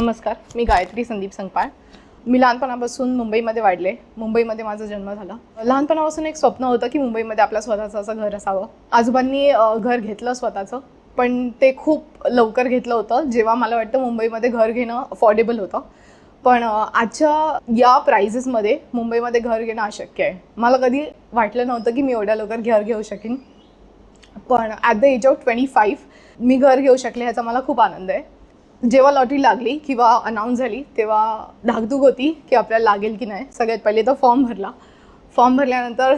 नमस्कार मी गायत्री संदीप संगपाळ. मी लहानपणापासून मुंबईमध्ये वाढले. मुंबईमध्ये माझा जन्म झाला. लहानपणापासून एक स्वप्न होतं की मुंबईमध्ये आपलं स्वतःचं असं घर असावं. आजोबांनी घर घेतलं स्वतःचं पण ते खूप लवकर घेतलं होतं. जेव्हा मला वाटतं मुंबईमध्ये घर घेणं अफोर्डेबल होतं. पण आजच्या या प्राइजेसमध्ये मुंबईमध्ये घर घेणं अशक्य आहे. मला कधी वाटलं नव्हतं की मी एवढ्या लवकर घर घेऊ शकेन. पण at the age of twenty five मी घर घेऊ शकले ह्याचा मला खूप आनंद आहे. जेव्हा लॉटरी लागली किंवा अनाऊन्स झाली तेव्हा धाकधूक होती की आपल्याला लागेल की नाही. सगळ्यात पहिले तर फॉर्म भरला. फॉर्म भरल्यानंतर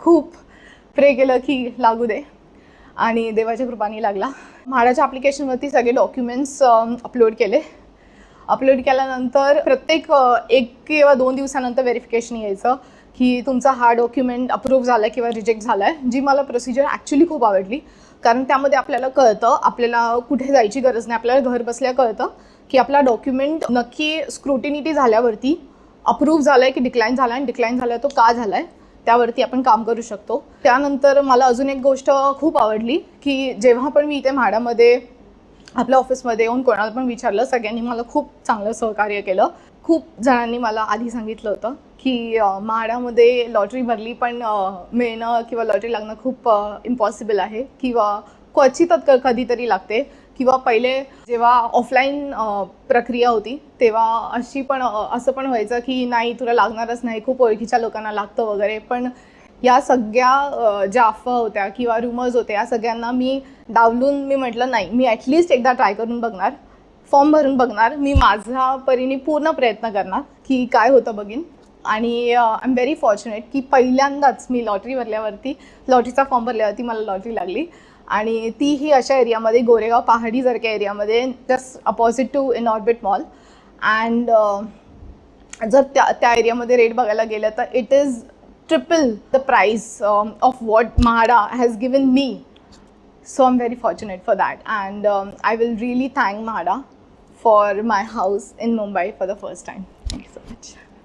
खूप प्रे केलं की लागू दे. आणि देवाच्या कृपाने लागला. म्हाडाच्या ॲप्लिकेशनवरती सगळे डॉक्युमेंट्स अपलोड केले. अपलोड केल्यानंतर प्रत्येक एक किंवा दोन दिवसानंतर व्हेरिफिकेशन यायचं. की तुमचा हा डॉक्युमेंट अप्रूव्ह झाला किंवा रिजेक्ट झाला आहे जी मला प्रोसिजर ॲक्च्युली खूप आवडली. कारण त्यामध्ये आपल्याला कळतं आपल्याला कुठे जायची गरज नाही आपल्याला घर बसल्या कळतं की आपला डॉक्युमेंट नक्की स्क्रुटिनिटी झाल्यावरती अप्रूव्ह झाला आहे की डिक्लाईन झाला आहे आणि डिक्लाईन झाला आहे तो का झाला आहे त्यावरती आपण काम करू शकतो. त्यानंतर मला अजून एक गोष्ट खूप आवडली की जेव्हा पण मी इथे म्हाडामध्ये आपल्या ऑफिसमध्ये येऊन कोणाला पण विचारलं सगळ्यांनी मला खूप चांगलं सहकार्य केलं. खूप जणांनी मला आधी सांगितलं होतं. की माडामध्ये म्हाडामध्ये लॉटरी भरली पण मिळणं किंवा लॉटरी लागणं खूप इम्पॉसिबल आहे. किंवा क्वचितच क- कधीतरी लागते. किंवा पहिले जेव्हा ऑफलाईन प्रक्रिया होती तेव्हा अशी पण असं पण व्हायचं की नाही तुला लागणारच नाही. खूप ओळखीच्या लोकांना लागतं वगैरे. पण या सगळ्या ज्या अफवा होत्या किंवा रुमर्स होत्या या सगळ्यांना मी डावलून मी म्हटलं नाही मी ॲटलिस्ट एकदा ट्राय करून बघणार. फॉर्म भरून बघणार. मी माझ्या परीने पूर्ण प्रयत्न करणार की काय होतं बघीन. आणि आय एम व्हेरी फॉर्च्युनेट की पहिल्यांदाच मी लॉटरी भरल्यावरती लॉटरीचा फॉर्म भरल्यावरती मला लॉटरी लागली. आणि तीही अशा एरियामध्ये गोरेगाव पहाडीसारख्या एरियामध्ये just opposite to in orbit mall and जर त्या त्या एरियामध्ये रेट बघायला गेलं तर it is triple the price of what MHADA has given me so I am very fortunate for that and I will really thank mahada for my house in Mumbai for the first time thank you so much